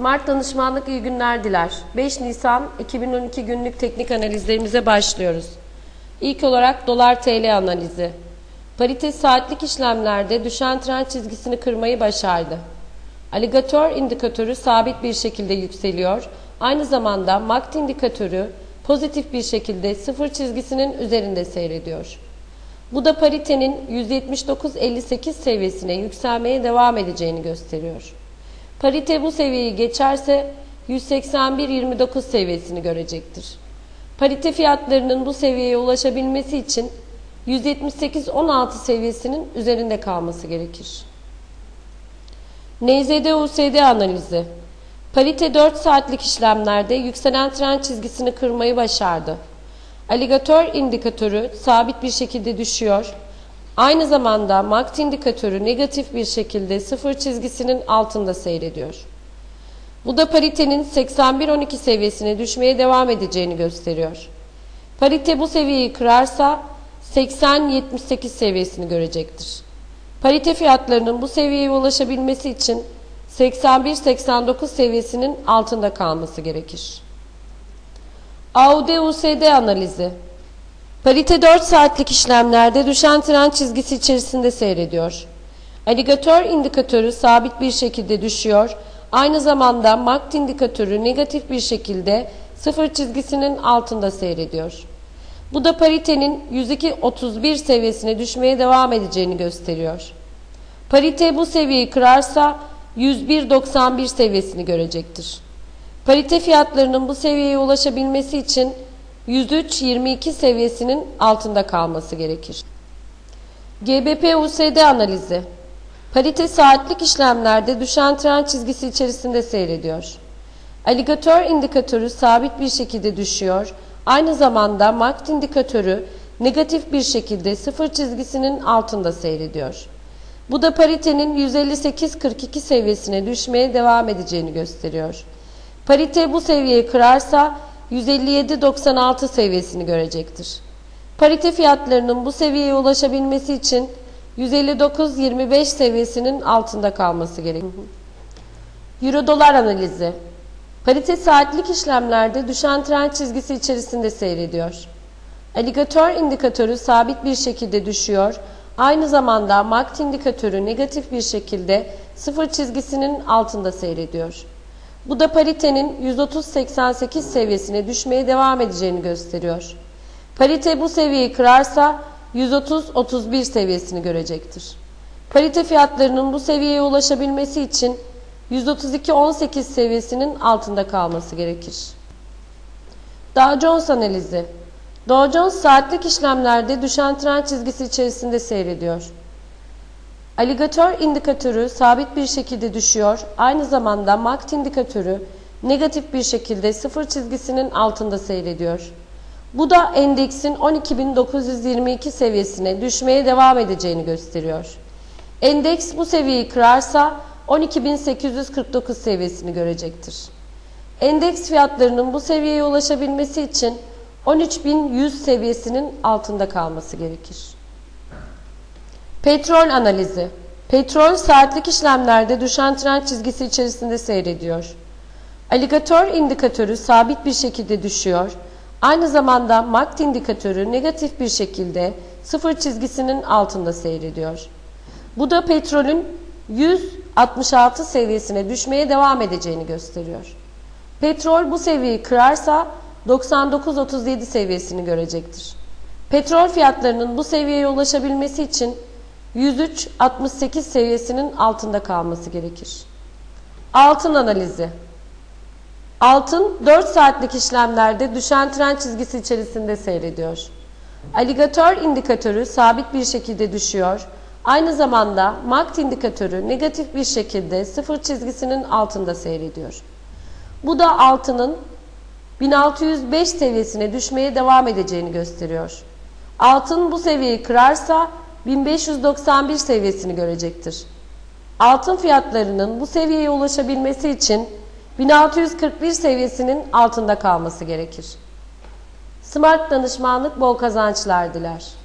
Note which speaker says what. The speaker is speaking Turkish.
Speaker 1: Smart Danışmanlık iyi günler diler. 5 Nisan 2012 günlük teknik analizlerimize başlıyoruz. İlk olarak dolar TL analizi. Parite saatlik işlemlerde düşen trend çizgisini kırmayı başardı. Aligatör indikatörü sabit bir şekilde yükseliyor. Aynı zamanda MACD indikatörü pozitif bir şekilde sıfır çizgisinin üzerinde seyrediyor. Bu da paritenin 179.58 seviyesine yükselmeye devam edeceğini gösteriyor. Parite bu seviyeyi geçerse 181.29 seviyesini görecektir. Parite fiyatlarının bu seviyeye ulaşabilmesi için 178.16 seviyesinin üzerinde kalması gerekir. NZD-USD analizi Parite 4 saatlik işlemlerde yükselen trend çizgisini kırmayı başardı. Aligatör indikatörü sabit bir şekilde düşüyor. Aynı zamanda MACD indikatörü negatif bir şekilde sıfır çizgisinin altında seyrediyor. Bu da paritenin 81.12 seviyesine düşmeye devam edeceğini gösteriyor. Parite bu seviyeyi kırarsa 80.78 seviyesini görecektir. Parite fiyatlarının bu seviyeye ulaşabilmesi için 81-89 seviyesinin altında kalması gerekir. AUD-USD analizi Parite 4 saatlik işlemlerde düşen trend çizgisi içerisinde seyrediyor. Aligatör indikatörü sabit bir şekilde düşüyor. Aynı zamanda MACD indikatörü negatif bir şekilde sıfır çizgisinin altında seyrediyor. Bu da paritenin 102.31 seviyesine düşmeye devam edeceğini gösteriyor. Parite bu seviyeyi kırarsa 101.91 seviyesini görecektir. Parite fiyatlarının bu seviyeye ulaşabilmesi için 103.22 seviyesinin altında kalması gerekir. GBP-USD analizi Parite saatlik işlemlerde düşen trend çizgisi içerisinde seyrediyor. Aligatör indikatörü sabit bir şekilde düşüyor. Aynı zamanda MACD indikatörü negatif bir şekilde sıfır çizgisinin altında seyrediyor. Bu da paritenin 158.42 seviyesine düşmeye devam edeceğini gösteriyor. Parite bu seviyeyi kırarsa 157.96 seviyesini görecektir. Parite fiyatlarının bu seviyeye ulaşabilmesi için 159.25 seviyesinin altında kalması gerekir. Euro dolar analizi. Parite saatlik işlemlerde düşen trend çizgisi içerisinde seyrediyor. Aligatör indikatörü sabit bir şekilde düşüyor. Aynı zamanda MACD indikatörü negatif bir şekilde sıfır çizgisinin altında seyrediyor. Bu da paritenin 130.88 seviyesine düşmeye devam edeceğini gösteriyor. Parite bu seviyeyi kırarsa 130.31 seviyesini görecektir. Parite fiyatlarının bu seviyeye ulaşabilmesi için 132.18 seviyesinin altında kalması gerekir. Dow Jones analizi Dow Jones saatlik işlemlerde düşen trend çizgisi içerisinde seyrediyor. Aligatör indikatörü sabit bir şekilde düşüyor. Aynı zamanda MACD indikatörü negatif bir şekilde sıfır çizgisinin altında seyrediyor. Bu da endeksin 12.922 seviyesine düşmeye devam edeceğini gösteriyor. Endeks bu seviyeyi kırarsa 12.849 seviyesini görecektir. Endeks fiyatlarının bu seviyeye ulaşabilmesi için 13.100 seviyesinin altında kalması gerekir. Petrol analizi. Petrol saatlik işlemlerde düşen trend çizgisi içerisinde seyrediyor. Aligatör indikatörü sabit bir şekilde düşüyor. Aynı zamanda MACD indikatörü negatif bir şekilde sıfır çizgisinin altında seyrediyor. Bu da petrolün 166 seviyesine düşmeye devam edeceğini gösteriyor. Petrol bu seviyeyi kırarsa 99.37 seviyesini görecektir. Petrol fiyatlarının bu seviyeye ulaşabilmesi için 103.68 seviyesinin altında kalması gerekir. Altın analizi Altın 4 saatlik işlemlerde düşen trend çizgisi içerisinde seyrediyor. Aligatör indikatörü sabit bir şekilde düşüyor. Aynı zamanda MACD indikatörü negatif bir şekilde sıfır çizgisinin altında seyrediyor. Bu da altının 1605 seviyesine düşmeye devam edeceğini gösteriyor. Altın bu seviyeyi kırarsa 1591 seviyesini görecektir. Altın fiyatlarının bu seviyeye ulaşabilmesi için 1641 seviyesinin altında kalması gerekir. Smart danışmanlık bol kazançlar diler.